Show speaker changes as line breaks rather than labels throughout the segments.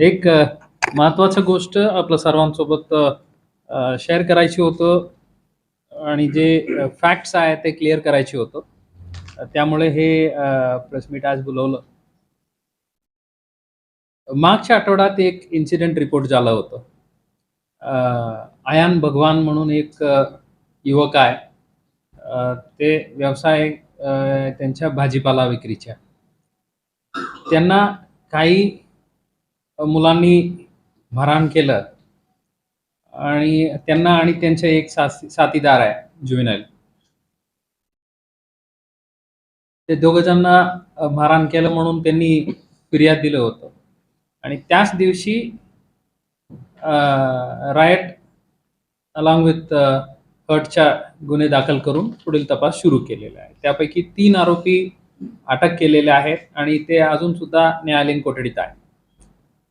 एक अ, महत्वाचं गोष्ट आपलं सर्वांसोबत शेअर करायची होतं आणि जे फॅक्ट्स आहेत ते क्लिअर करायचे होतं. त्यामुळे हे प्रेस मीट आज बोलवलं. मागच्या आठवड्यात एक इन्सिडेंट रिपोर्ट झालं होतं. आयान भगवान म्हणून एक युवक आहे. ते व्यवसाय त्यांच्या भाजीपाला विक्रीच्या त्यांना काही मुलांनी मारहाण केलं. आणि त्यांना आणि त्यांचे एक साथी साथीदार आहे जुवेनाईल ते दोघजणांना मारहाण केलं म्हणून त्यांनी फिर्याद दिलं होतं. आणि त्याच दिवशी रायट अलॉंग विथ हर्टच्या गुन्हे दाखल करून पुढील तपास सुरू केलेला आहे. त्यापैकी तीन आरोपी अटक केलेले आहेत आणि ते अजून सुद्धा न्यायालयीन कोठडीत आहेत.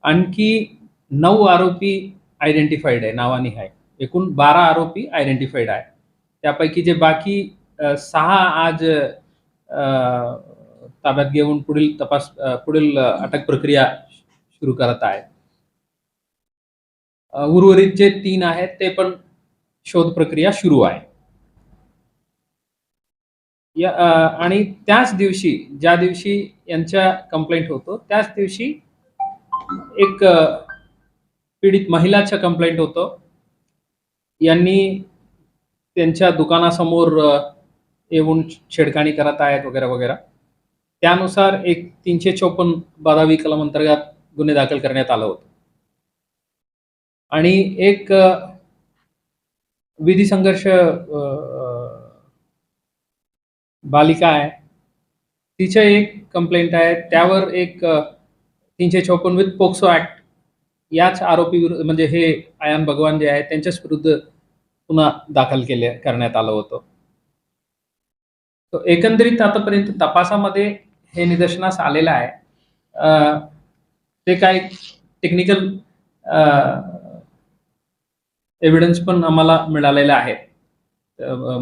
आणखी नऊ आरोपी आयडेंटिफाईड आहे नावाने आहे. एकूण बारा आरोपी आयडेंटिफाईड आहे. त्यापैकी जे बाकी सहा आज ताब्यात घेऊन पुढील तपास पुढील अटक प्रक्रिया सुरू करत आहेत. उर्वरित जे तीन आहेत ते पण शोध प्रक्रिया सुरू आहे. या आणि त्याच दिवशी ज्या दिवशी यांच्या कंप्लेंट होतो त्याच दिवशी एक पीडित महिलाच्या कंप्लेंट होतं. यांनी त्यांच्या दुकानासमोर येऊन छेडखाणी करत आहेत वगैरे वगैरे. त्यानुसार एक तीनशे चोपन्न बारावी कलम अंतर्गत गुन्हे दाखल करण्यात आलं होतं. आणि एक विधी संघर्ष बालिका आहे. तिचं एक कंप्लेंट आहे. त्यावर एक तीनशे चौपन्न विथ पोक्सो ऍक्ट याच आरोपी विरुद्ध म्हणजे हे आयान भगवान जे आहे त्यांच्याच विरुद्ध पुन्हा दाखल केले करण्यात आलं होतं. एकंदरीत आतापर्यंत तपासामध्ये हे निदर्शनास आलेलं आहे. ते काय टेक्निकल एव्हिडन्स पण आम्हाला मिळालेला आहे.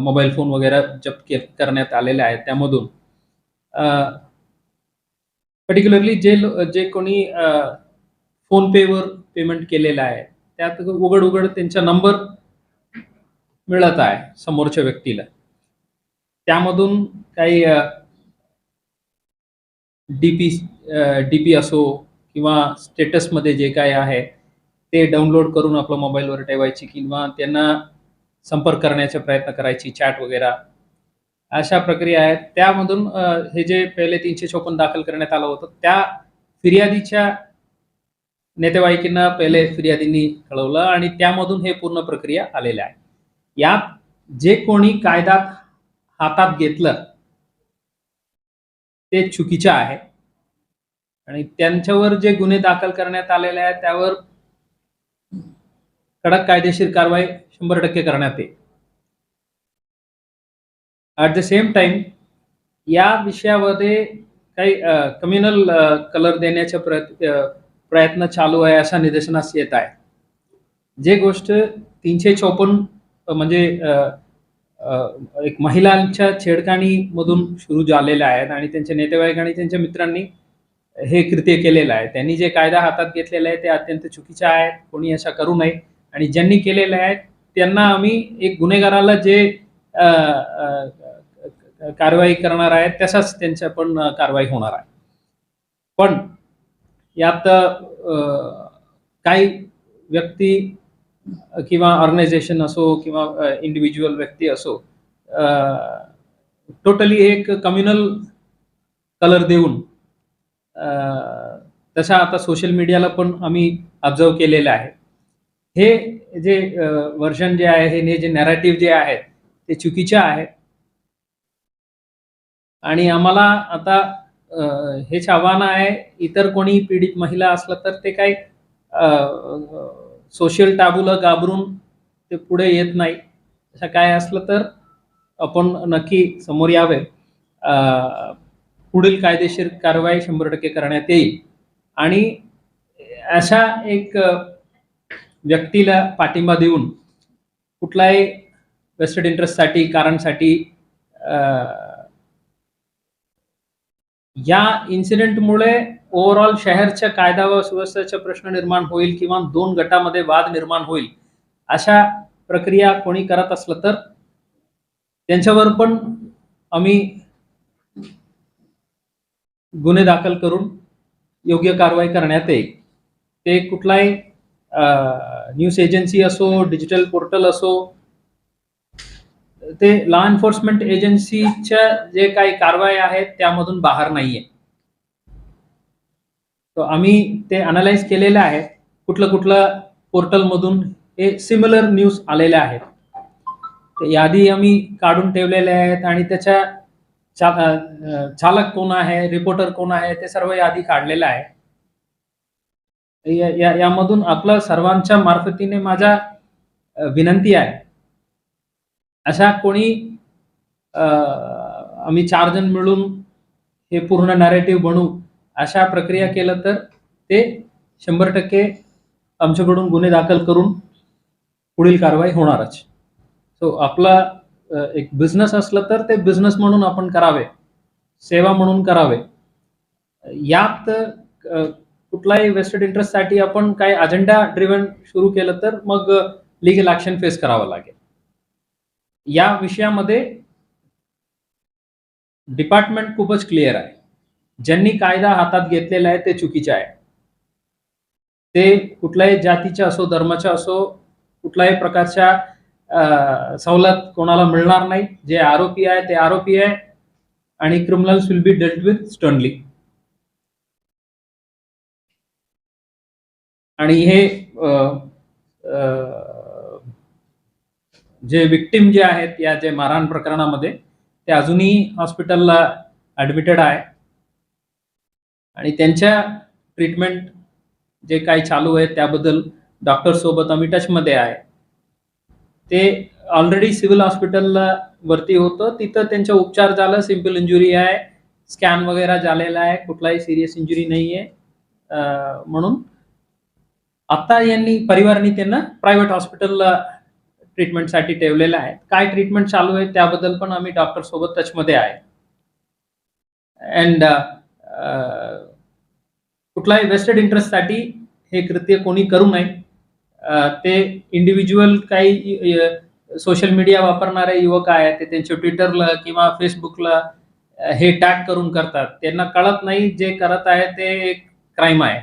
मोबाईल फोन वगैरे जप्त करण्यात आलेले आहेत त्यामधून पर्टिक्युलरली जे जे कोणी फोन पेवर पेमेंट केलेलं आहे त्यात उघड उघड त्यांचा नंबर मिळत आहे समोरच्या व्यक्तीला. त्यामधून काही डीपी डीपी असो किंवा स्टेटसमध्ये जे काय आहे ते डाउनलोड करून आपल्या मोबाईलवर ठेवायची किंवा त्यांना संपर्क करण्याचा प्रयत्न करायची चॅट वगैरे. अशा प्रक्रिया आहेत. त्यामधून हे जे पहिले तीनशे चोपन्न दाखल करण्यात आलं होतं त्या फिर्यादीच्या नेतेवाईकींना पहिले फिर्यादींनी कळवलं आणि त्यामधून हे पूर्ण प्रक्रिया आलेल्या आहे यात जे कोणी कायदा हातात घेतलं ते चुकीचं आहे. आणि त्यांच्यावर जे गुन्हे दाखल करण्यात आलेले आहेत त्यावर कडक कायदेशीर कारवाई शंभर टक्के करण्यात येईल. ॲट द सेम टाइम या विषयामध्ये काही कम्युनल कलर देण्याचा प्रयत्न प्रयत्न चालू आहे असा निदर्शनास येत आहे. जे गोष्ट तीनशे चौपन्न म्हणजे एक महिलांच्या छेडकाणीमधून सुरू झालेल्या आहेत आणि त्यांच्या नेतेवाईक आणि त्यांच्या मित्रांनी हे कृत्य केलेलं आहे. त्यांनी जे कायदा हातात घेतलेला आहे ते अत्यंत चुकीचे आहे कोणी अशा करू नये. आणि ज्यांनी केलेलं आहे त्यांना आम्ही एक गुन्हेगाराला जे कारवाई करणार आहेत तशाच त्यांच्या पण कारवाई होणार आहे. पण यात काही व्यक्ती किंवा ऑर्गनायझेशन असो किंवा इंडिव्हिज्युअल व्यक्ती असो टोटली एक कम्युनल कलर देऊन तशा आता सोशल मीडियाला पण आम्ही ऑब्झर्व केलेलं आहे. हे जे वर्जन जे आहे हे जे नॅरेटिव्ह जे आहेत ते चुकीचे आहेत. आणि आम्हाला आता हेच आव्हान आहे इतर कोणी पीडित महिला असलं तर ते काही सोशल टाबूला घाबरून ते पुढे येत नाही. असं काय असलं तर आपण नक्की समोर यावे. पुढील कायदेशीर कारवाई शंभर टक्के करण्यात येईल. आणि अशा एक व्यक्तीला पाठिंबा देऊन कुठलाही वेस्टेड इंटरेस्टसाठी कारणसाठी या इन्सिडेंटमुळे ओव्हरऑल शहरच्या कायदा व सुव्यवस्थेचा प्रश्न निर्माण होईल किंवा दोन गटामध्ये वाद निर्माण होईल अशा प्रक्रिया कोणी करत असलं तर त्यांच्यावर पण आम्ही गुन्हे दाखल करून योग्य कारवाई करण्यात येईल. ते कुठलाही न्यूज एजन्सी असो डिजिटल पोर्टल असो ते लॉ एन्फोर्समेंट एजन्सीच्या जे काही कारवाई आहेत त्यामधून बाहेर नाहीये. तर आम्ही ते अनालाइज केलेलं आहे. कुठलं कुठलं पोर्टलमधून हे सिमिलर न्यूज आलेल्या आहेत. ते यादी आम्ही काढून ठेवलेल्या आहेत आणि त्याच्या चालक कोण आहे रिपोर्टर कोण आहे ते सर्व यादी काढलेलं आहे. या- या- यामधून आपलं सर्वांच्या मार्फतीने माझा विनंती आहे. अशा कोणी आम्ही चार जण मिळून हे पूर्ण नॅरेटिव्ह बनू अशा प्रक्रिया केलं तर ते शंभर टक्के आमच्याकडून गुन्हे दाखल करून पुढील कारवाई होणारच. सो आपला एक बिझनेस असलं तर ते बिझनेस म्हणून आपण करावे सेवा म्हणून करावे. यात कुठलाही वेस्टेड इंटरेस्टसाठी आपण काही अजेंडा ड्रिव्हन सुरू केलं तर मग लिगल ॲक्शन फेस करावं लागेल. या विषयामध्ये डिपार्टमेंट खूपच क्लिअर आहे. ज्यांनी कायदा हातात घेतलेला आहे ते चुकीचे आहे. ते कुठल्याही जातीच्या असो धर्माच्या असो कुठल्याही प्रकारच्या अ, सवलत कोणाला मिळणार नाही. जे आरोपी आहे ते आरोपी आहे आणि criminals will be dealt with sternly आणि हे अ, जे विक्टिम जे आहेत या जे मारहाण प्रकरणामध्ये ते अजूनही हॉस्पिटलला ऍडमिटेड आहे. आणि त्यांच्या ट्रीटमेंट जे काही चालू आहे त्याबद्दल डॉक्टर सोबत आम्ही टचमध्ये आहे. ते ऑलरेडी सिव्हिल हॉस्पिटलला वरती होतं. तिथं त्यांचा उपचार झाला. सिंपल इंजुरी आहे. स्कॅन वगैरे झालेला आहे. कुठलाही सिरियस इंजुरी नाही आहे म्हणून आता यांनी परिवाराने त्यांना प्रायव्हेट हॉस्पिटलला ट्रीटमेंटसाठी ठेवलेल्या आहेत. काय ट्रीटमेंट चालू आहे त्याबद्दल पण आम्ही डॉक्टर सोबत टचमध्ये आहे. अँड कुठलाही वेस्टेड इंटरेस्टसाठी हे कृत्य कोणी करू नये. ते इंडिव्हिज्युअल काही सोशल मीडिया वापरणारे युवक आहेत ते त्यांच्या ट्विटरला किंवा फेसबुकला हे टॅग करून करतात. त्यांना कळत नाही जे करत आहे ते एक क्राईम आहे.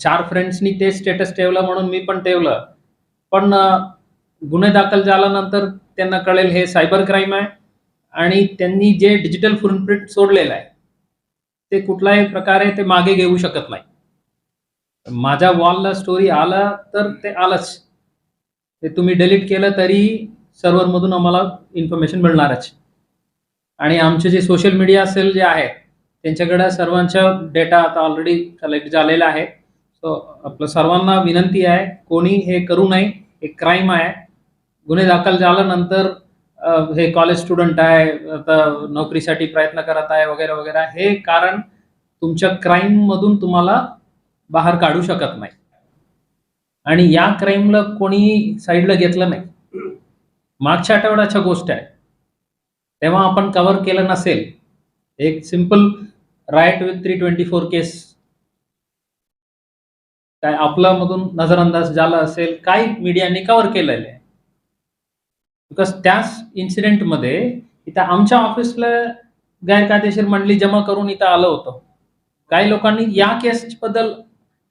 चार फ्रेंड्सनी ते स्टेटस ठेवलं म्हणून मी पण ठेवलं. पण गुन्हे दाखल झाल्यानंतर त्यांना कळेल हे सायबर क्राईम आहे आणि त्यांनी जे डिजिटल फुटप्रिंट सोडलेलं आहे ते कुठल्याही प्रकारे ते मागे घेऊ शकत नाही. माझ्या वॉलला स्टोरी आला तर ते आलंच. ते तुम्ही डिलीट केलं तरी सर्व्हरमधून आम्हाला इन्फॉर्मेशन मिळणारच. आणि आमचे जे सोशल मीडिया सेल जे आहे त्यांच्याकडे सर्वांचा डेटा आता ऑलरेडी कलेक्ट झालेला आहे. सो आपलं सर्वांना विनंती आहे कोणी हे करू नये. एक क्राईम आहे. गुन्हे दाखल झाल्यानंतर हे कॉलेज स्टुडंट आहे आता नोकरीसाठी प्रयत्न करत आहे वगैरे वगैरे. हे कारण तुमच्या क्राईम मधून तुम्हाला बाहेर काढू शकत नाही. आणि या क्राईमला कोणी साईडला घेतलं नाही. मागच्या आठवड्याच्या गोष्ट आहे. तेव्हा आपण कव्हर केलं नसेल. एक simple riot with three twenty four case काय आपला मधून नजरअंदाज झाला असेल काही मीडियाने कव्हर केलेलं आहे? बिकॉज त्याच इन्सिडेंटमध्ये इथं आमच्या ऑफिसला गैरकायदेशीर मंडळी जमा करून इथं आलं होतं. काही लोकांनी या केस बद्दल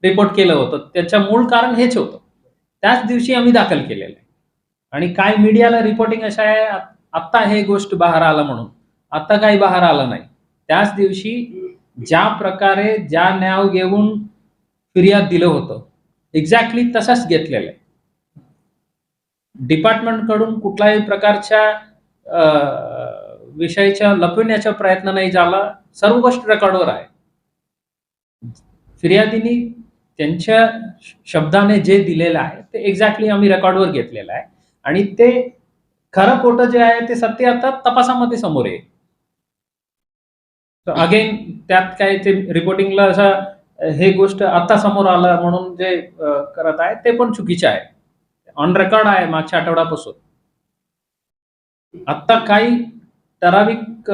रिपोर्ट केलं होतं. त्याचं मूळ कारण हेच होतं. त्याच दिवशी आम्ही दाखल केलेलं आहे. आणि काय मीडियाला रिपोर्टिंग अशा आहे आत्ता हे गोष्ट बाहेर आलं म्हणून. आता काही बाहेर आलं नाही. त्याच दिवशी ज्या प्रकारे ज्या न्याव घेऊन फिर्याद दिलं होतं. एक्झॅक्टली तसंच घेतलेलं आहे. डिपार्टमेंटकडून कुठल्याही प्रकारच्या विषयाच्या लपविण्याचा प्रयत्न नाही झाला. सर्व गोष्ट रेकॉर्डवर आहे. फिर्यादीनी त्यांच्या शब्दाने जे दिलेलं आहे ते एक्झॅक्टली आम्ही रेकॉर्डवर घेतलेलं आहे. आणि ते खरं खोटं जे आहे ते सत्य आता तपासामध्ये समोर येईल. अगेन त्यात काय ते रिपोर्टिंगला असं हे गोष्ट आता समोर आलं म्हणून जे करत आहे ते पण चुकीचे आहे. ऑन रेकॉर्ड आहे मागच्या आठवड्यापासून. आत्ता काही ठराविक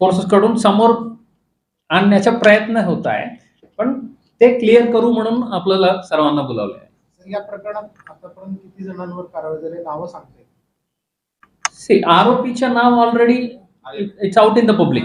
फोर्सेसकडून समोर आणण्याचा प्रयत्न होत आहे पण ते क्लिअर करू म्हणून आपल्याला सर्वांना बोलावलं आहे
या प्रकरणात आतापर्यंत किती जणांवर कारवाई झाली नावं सांगते
सी आरोपीचं नाव already it's out in the public